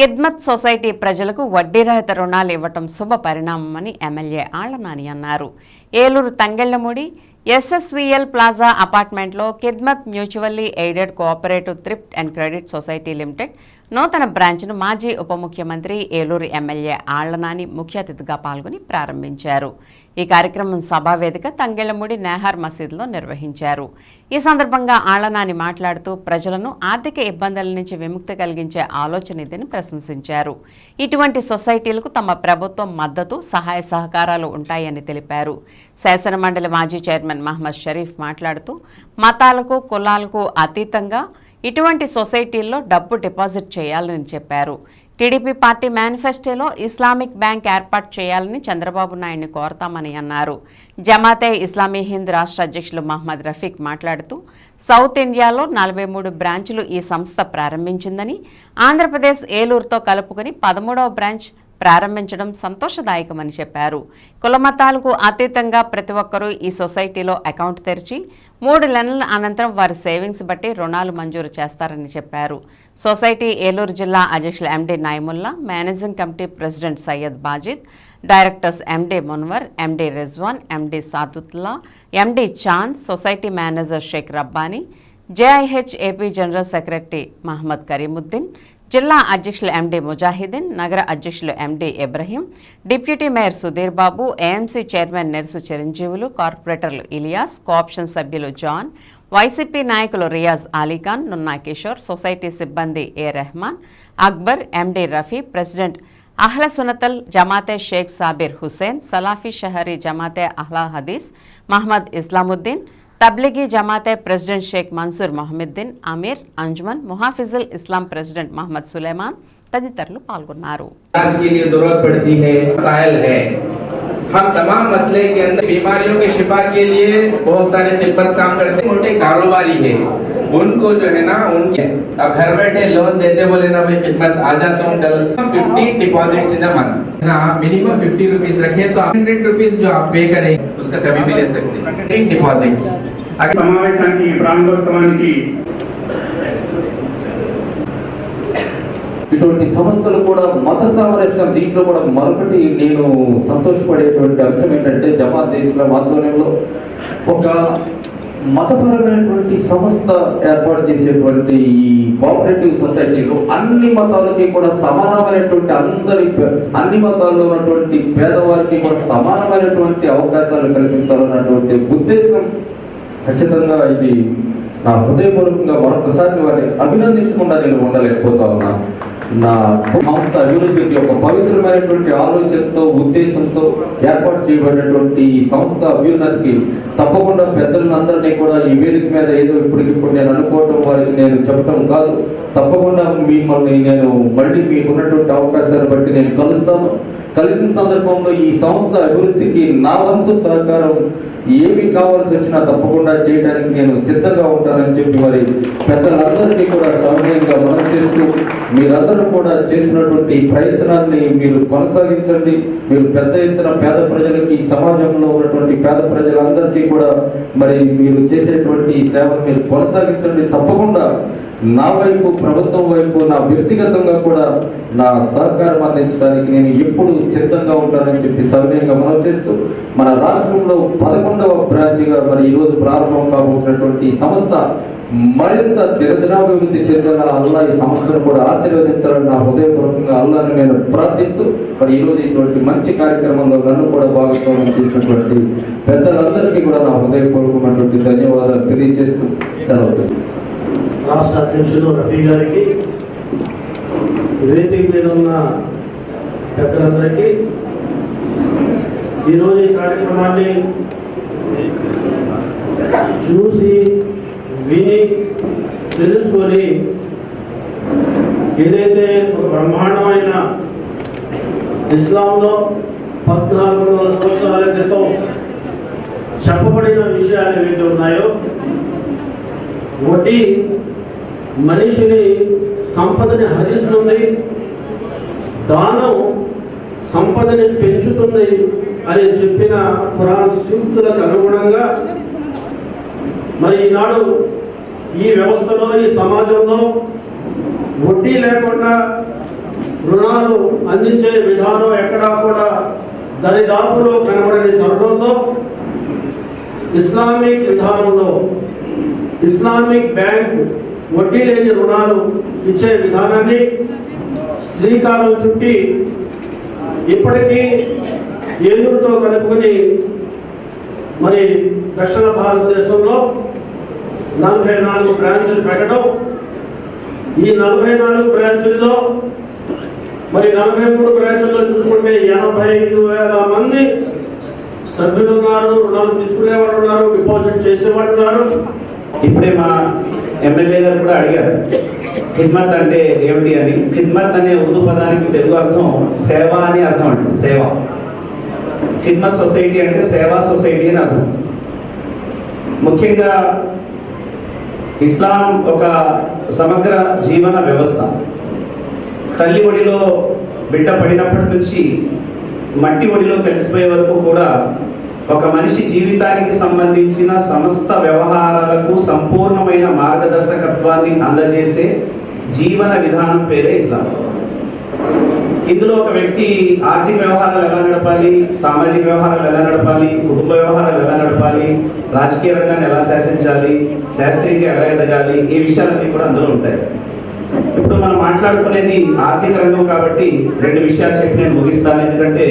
కిద్మత్ society ప్రజలకు వడ్డీ రహిత రుణాలు ఇవ్వటం శుభ పరిణామమని ఎమ్మెల్యే ఆళ్ళనాని అన్నారు. ఏలూరు తంగెళ్ళముడి ఎస్ఎస్విఎల్ ప్లాజా అపార్ట్మెంట్లో Khidmat mutually aided cooperative thrift and credit society limited నూతన బ్రాంచ్ను మాజీ ఉప ముఖ్యమంత్రి ఏలూరు ఎమ్మెల్యే ఆళ్ళనాని ముఖ్య అతిథిగా పాల్గొని ప్రారంభించారు. ఈ కార్యక్రమం సభావేదిక తంగెళ్ళముడి నేహార్ మసీదులో నిర్వహించారు. ఈ సందర్భంగా ఆళ్ళనాని మాట్లాడుతూ ప్రజలను ఆర్థిక ఇబ్బందుల నుంచి విముక్తి కలిగించే ఆలోచన ఇదని ప్రశంసించారు. ఇటువంటి సొసైటీలకు తమ ప్రభుత్వం మద్దతు సహాయ సహకారాలు ఉంటాయని తెలిపారు. శాసనమండలి మాజీ చైర్మన్ మహమ్మద్ షరీఫ్ మాట్లాడుతూ మతాలకు కులాలకు అతీతంగా ఇటువంటి సొసైటీల్లో డబ్బు డిపాజిట్ చేయాలని చెప్పారు. టీడీపీ పార్టీ మేనిఫెస్టోలో ఇస్లామిక్ బ్యాంక్ ఏర్పాటు చేయాలని చంద్రబాబు నాయుడిని కోరతామని అన్నారు. జమాతే ఇస్లామీ హింద్ రాష్ట్ర అధ్యక్షులు మహమ్మద్ రఫీక్ మాట్లాడుతూ సౌత్ ఇండియాలో నలభై మూడు బ్రాంచ్లు ఈ సంస్థ ప్రారంభించిందని ఆంధ్రప్రదేశ్ ఏలూరుతో కలుపుకొని పదమూడవ బ్రాంచ్ ప్రారంభించడం సంతోషదాయకమని చెప్పారు. కులమతాలకు అతీతంగా ప్రతి ఒక్కరూ ఈ సొసైటీలో అకౌంట్ తెరిచి మూడు నెలల అనంతరం వారి సేవింగ్స్ బట్టి రుణాలు మంజూరు చేస్తారని చెప్పారు. సొసైటీ ఏలూరు జిల్లా అధ్యక్షులు MD Nayamullah managing committee president Syed Bajid directors MD Munwar MD Rizwan MD Sadutla MD Chand society manager Sheikh Rabbani JIH AP general secretary Mohammed Kareemuddin జిల్లా అధ్యక్షులు ఎండి ముజాహిదీన్ నగర అధ్యక్షులు MD Ibrahim deputy mayor Sudheer Babu AMC chairman Nersu Chiranjeevulu కార్పొరేటర్లు Ilyas cooption సభ్యులు John YCP నాయకులు Riyaz Alikhan Nunna Kishore society సిబ్బంది A Rehman Akbar MD Rafi president Ahle Sunnatul Jamaat Sheikh Sabir Hussain Salafi షహరీ Jamaat-e Ahle Hadees Mohammed Islamuddin Tablighi Jamaat-e president Sheikh Mansoor మొహమ్మద్దీన్ Aamir Anjuman Muhafizul Islam president Mohammed Suleman తదితరులు పాల్గొన్నారు इलाज के लिए जरूरत पड़ती है सायल है हम तमाम मसले के अंदर बीमारियों के शिफा के लिए बहुत सारे खिदमत काम करते हैं मोटे कारोबारी है उनको जो है ना उनके अब घर बैठे लोन देते बोले ना भाई खिदमत आ जाता हूँ कल फिफ्टी डिपॉजिट इन मंथ ना आप मिनिमम फिफ्टी रुपीज रखे तो हंड्रेड रुपीज जो आप पे करें उसका कभी भी ले सकते हैं एक डिपॉजिट अगर సమావేశానికి ప్రారంభోత్సవానికి ఇటువంటి సంస్థలు కూడా మత సామరస్యం దీంట్లో కూడా మరొకటి నేను సంతోషపడేటువంటి అంశం ఏంటంటే జమాత్ ఇస్లాం ఆధ్వర్యంలో ఒక మతపరమైనటువంటి సంస్థ ఏర్పాటు చేసేటువంటి ఈ కోఆపరేటివ్ సొసైటీలో అన్ని మతాలకి కూడా సమానమైనటువంటి అందరి అన్ని మతాల్లో ఉన్నటువంటి పేదవారికి కూడా సమానమైనటువంటి అవకాశాలు కల్పించాలన్నటువంటి ఉద్దేశం ఖచ్చితంగా ఇది నా హృదయపూర్వకంగా మరొకసారి వారిని అభినందించకుండా నేను ఉండలేకపోతా ఉన్నాను నా సంస్థ అభివృద్ధికి ఒక పవిత్రమైనటువంటి ఆలోచనతో ఉద్దేశంతో ఏర్పాటు చేయబడినటువంటి ఈ సంస్థ అభ్యున్నతికి తప్పకుండా పెద్దలందరినీ కూడా ఈ వేదిక మీద ఏదో ఇప్పటికిప్పుడు నేను అనుకోవటం వారికి నేను చెప్పడం కాదు. తప్పకుండా మిమ్మల్ని నేను మళ్ళీ మీకున్నటువంటి అవకాశాలు బట్టి నేను కలుస్తాను. కలిసిన సందర్భంలో ఈ సంస్థ అభివృద్ధికి నా వంతు సహకారం ఏమి కావాల్సి వచ్చినా తప్పకుండా చేయడానికి నేను సిద్ధంగా ఉంటానని చెప్పి మరి పెద్దలందరినీ కూడా సమయంగా మనం చేస్తూ మీరందరూ కూడా చేసినటువంటి ప్రయత్నాన్ని మీరు కొనసాగించండి. మీరు పెద్ద ఎత్తున పేద ప్రజలకి సమాజంలో ఉన్నటువంటి పేద ప్రజలందరికీ కూడా మరి మీరు చేసేటువంటి ఈ సేవను మీరు కొనసాగించండి. తప్పకుండా నా వైపు ప్రభుత్వం వైపు నా వ్యక్తిగతంగా కూడా నా సహకారం అందించడానికి నేను ఎప్పుడు సిద్ధంగా ఉంటానని చెప్పి సవినయంగా మనం చేస్తూ మన రాష్ట్రంలో పదకొండవ బ్రాంచ్గా మరి ఈరోజు ప్రారంభం కాబోతున్నటువంటి సంస్థ మరింత దినదినాభివృద్ధి చెందేలా అల్లా ఈ సంస్థను కూడా ఆశీర్వదించాలని నా హృదయపూర్వకంగా అల్లాని నేను ప్రార్థిస్తూ మరి ఈరోజు ఇటువంటి మంచి కార్యక్రమంలో నన్ను కూడా భాగస్వామ్యం చేసినటువంటి పెద్దలందరికీ కూడా నా హృదయపూర్వకమైనటువంటి ధన్యవాదాలు తెలియజేస్తూ సెలవు రాష్ట్ర అధ్యక్షుడు రఫీ గారికి వేదిక మీద ఉన్న పెద్దలందరికీ ఈరోజు ఈ కార్యక్రమాన్ని చూసి విని తెలుసుకొని ఏదైతే బ్రహ్మాండమైన ఇస్లాంలో పద్నాలుగు వందల సంవత్సరాల క్రితం చెప్పబడిన విషయాలు ఏవైతే ఉన్నాయో వడ్డీ మనిషిని సంపదని హరిస్తుంది దానం సంపదని పెంచుతుంది అని చెప్పిన పురాణ సూక్తులకు అనుగుణంగా మరి ఈనాడు ఈ వ్యవస్థలో ఈ సమాజంలో వడ్డీ లేకుండా రుణాలు అందించే విధానం ఎక్కడా కూడా దరిదాపులో కనబడని తరుణంలో ఇస్లామిక్ విధానంలో ఇస్లామిక్ బ్యాంక్ వడ్డీ లేని రుణాలు ఇచ్చే విధానాన్ని శ్రీకారం చుట్టి ఇప్పటికీ ఏలూరుతో కలుపుకొని మరి దక్షిణ భారతదేశంలో నలభై నాలుగు బ్రాంచులు పెట్టడం. ఈ నలభై నాలుగు బ్రాంచుల్లో మరి నలభై మూడు బ్రాంచుల్లో చూసుకుంటే ఎనభై ఐదు వేల మంది సభ్యులు ఉన్నారు రుణాలు తీసుకునేవాడు ఉన్నారు డిపాజిట్ చేసేవాడు ఉన్నారు. ఇప్పుడే మా ఎమ్మెల్యే గారు కూడా అడిగారు ఖిద్మత్ అంటే ఏమిటి? అని. ఖిద్మత్ అనే ఉర్దూ పదానికి తెలుగు అర్థం సేవ అని అర్థం అండి సేవ. ఖిద్మత్ సొసైటీ అంటే సేవా సొసైటీ అని అర్థం. ముఖ్యంగా ఇస్లాం ఒక సమగ్ర జీవన వ్యవస్థ. తల్లి ఒడిలో బిడ్డ పడినప్పటి నుంచి మట్టి ఒడిలో కలిసిపోయే వరకు కూడా ఒక మనిషి జీవితానికి సంబంధించిన సమస్త వ్యవహారాలకు సంపూర్ణమైన మార్గదర్శకత్వాన్ని అందజేసే జీవన విధానం పేరే ఇస్లాం. ఇందులో ఒక వ్యక్తి ఆర్థిక వ్యవహారాలు ఎలా నడపాలి సామాజిక వ్యవహారాలు ఎలా నడపాలి కుటుంబ వ్యవహారాలు ఎలా నడపాలి రాజకీయ రంగాన్ని ఎలా శాసించాలి శాస్త్రీయంగా ఎలా ఎదగాలి ఈ విషయాలన్నీ కూడా అందులో ఉంటాయి. ఇప్పుడు మనం మాట్లాడుకునేది ఆర్థిక రంగం కాబట్టి రెండు విషయాలు చెప్పి నేను ముగిస్తాను. ఎందుకంటే